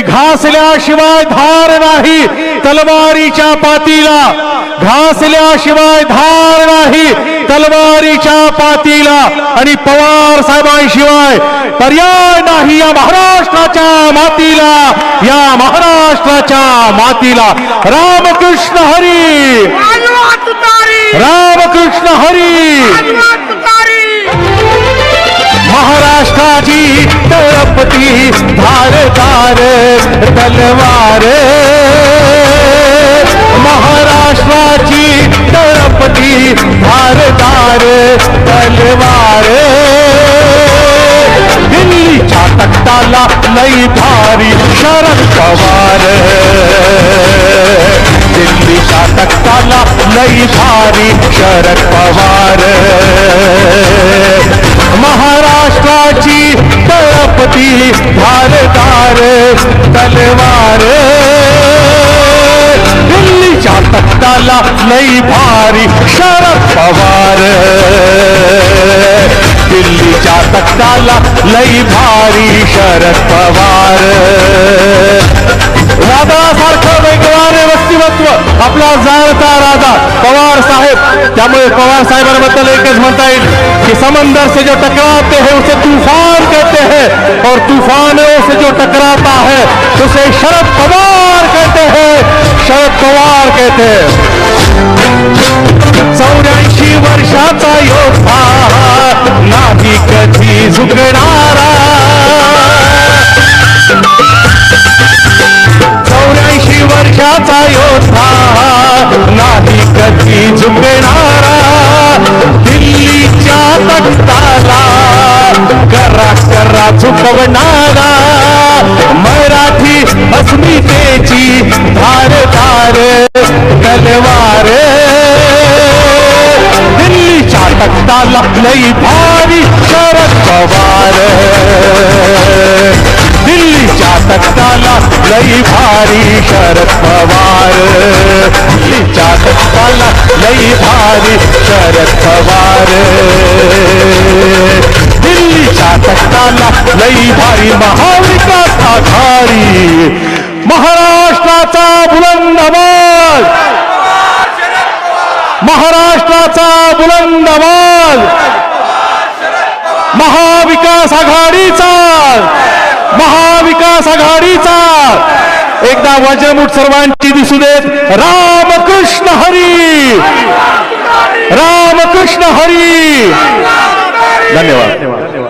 की घासल्याशिवाय धार नाही. तलवारीच्या पातीला घासल्याशिवाय धार नाही. तलवारीच्या पातीला आणि पवार साहेबांशिवाय पर्याय नाही या महाराष्ट्राच्या मातीला. या महाराष्ट्राच्या मातीला. रामकृष्ण हरी तळपती धारदार तलवार। महाराष्ट्राची तळपती धारदार तलवार। दिल्लीच्या तख्ताला लई भारी शरद पवार। दिल्ली दिल्लीच्या तख्ताला लई भारी शरद पवार। महाराष्ट्राची तळपती धारदार, तलवार। दिल्ली दिल्लीच्या तख्ताला लई भारी शरद पवार। दिल्ली दिल्लीच्या तख्ताला लई भारी शरद पवार। राधासारखं वेगवान व्यक्तिमत्व. आपला जाणता राधा पवार साहेब. त्यामुळे पवार साहेबांबद्दल एकच म्हणता येईल कि समंदर से जो टकराते हैं उसे हैं और तूफानों से जो टकराता है, उसे शरद पवार कहते हैं। शरद पवार कहते हैं। चौऱ्याऐंशी वर्षाचा योद्धा नाही कधी झुकणारा झुकवणारा मराठी अस्मितेची धारदार तलवार दिल्लीच्या तख्ताला लई भारी शरद पवार। दिल्लीच्या तख्ताला लई भारी शरद पवार। दिल्लीच्या तख्ताला लई भारी शरद पवार। महाराष्ट्राला लई भारी महाविकास आघाडी. महाराष्ट्राचा बुलंद आवाज. महाराष्ट्राचा बुलंद आवाज. महाविकास आघाडीचा. महाविकास आघाडीचा. एकदा वज्रमुठ सर्वांची दिसू देत रामकृष्ण हरी. रामकृष्ण हरी. धन्यवाद.